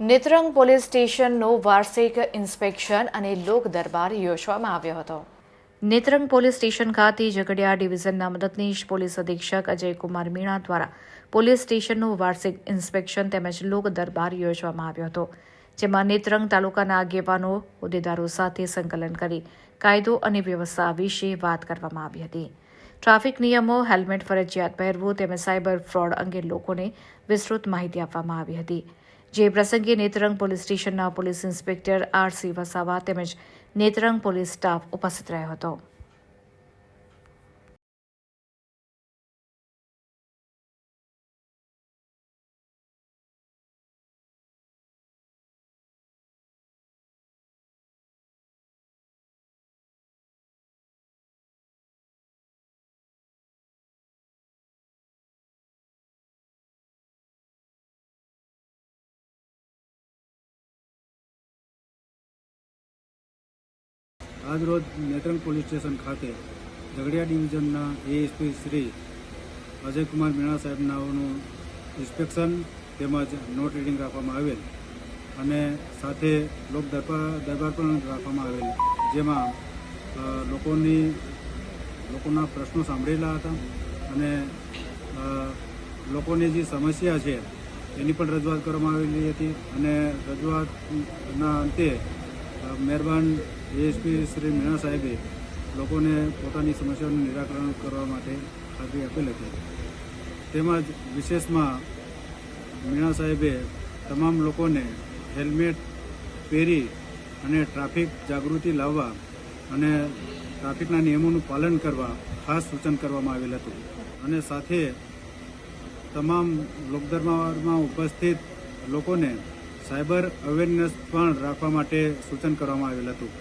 Netrang police સ્ટેશનનું વાર્ષિક inspection અને લોક દરબાર યોજવામાં આવ્યો હતો. નેત્રંગ પોલીસ સ્ટેશન ખાતે ઝઘડિયા ડિવિઝનના મદદનીશ પોલીસ અધિક્ષક અજયકુમાર મીણા દ્વારા પોલીસ સ્ટેશનનું વાર્ષિક ઇન્સ્પેક્શન તેમજ લોક દરબાર યોજવામાં આવ્યો હતો, જેમાં નેત્રંગ તાલુકાના આગેવાનો, હોદ્દેદારો સાથે સંકલન કરી કાયદો અને વ્યવસ્થા વિશે વાત કરવામાં આવી હતી. ટ્રાફિક નિયમો, હેલ્મેટ, ફરજિયાત પહેરવું તેમજ સાયબર ફ્રોડ અંગે લોકોને વિસ્તૃત માહિતી આપવામાં આવી હતી. જે પ્રસંગે નેત્રંગ પોલીસ સ્ટેશનના police inspector R C Vasava તેમજ નેત્રંગ પોલીસ સ્ટાફ ઉપસ્થિત રહ્યો હતો. આજરોજ નેત્રંગ પોલીસ સ્ટેશન ખાતે ઝઘડિયા ડિવિઝનના એએસપી શ્રી અજયકુમાર મીણા સાહેબનાઓનું ઇન્સ્પેક્શન તેમજ નોટ રીડિંગ રાખવામાં આવેલ અને સાથે લોક દરબાર દરબાર પણ રાખવામાં આવેલ, જેમાં લોકોની, લોકોના પ્રશ્નો સાંભળેલા હતા અને લોકોની જે સમસ્યા છે એની પણ રજૂઆત કરવામાં આવેલી હતી અને રજૂઆતના અંતે મહેરબાન એએસપી શ્રી મીણા સાહેબે લોકોને પોતાની સમસ્યાઓનું નિરાકરણ કરવા માટે ખાતરી આપેલ હતી. તેમજ વિશેષમાં મીણા સાહેબે તમામ લોકોને હેલ્મેટ પહેરી અને ટ્રાફિક જાગૃતિ લાવવા અને ટ્રાફિકના નિયમોનું પાલન કરવા ખાસ સૂચન કરવામાં આવેલ હતું. અને સાથે તમામ લોકદરબારમાં ઉપસ્થિત લોકોને સાયબર અવેરનેસ પણ રાખવા માટે સૂચન કરવામાં આવેલ હતું.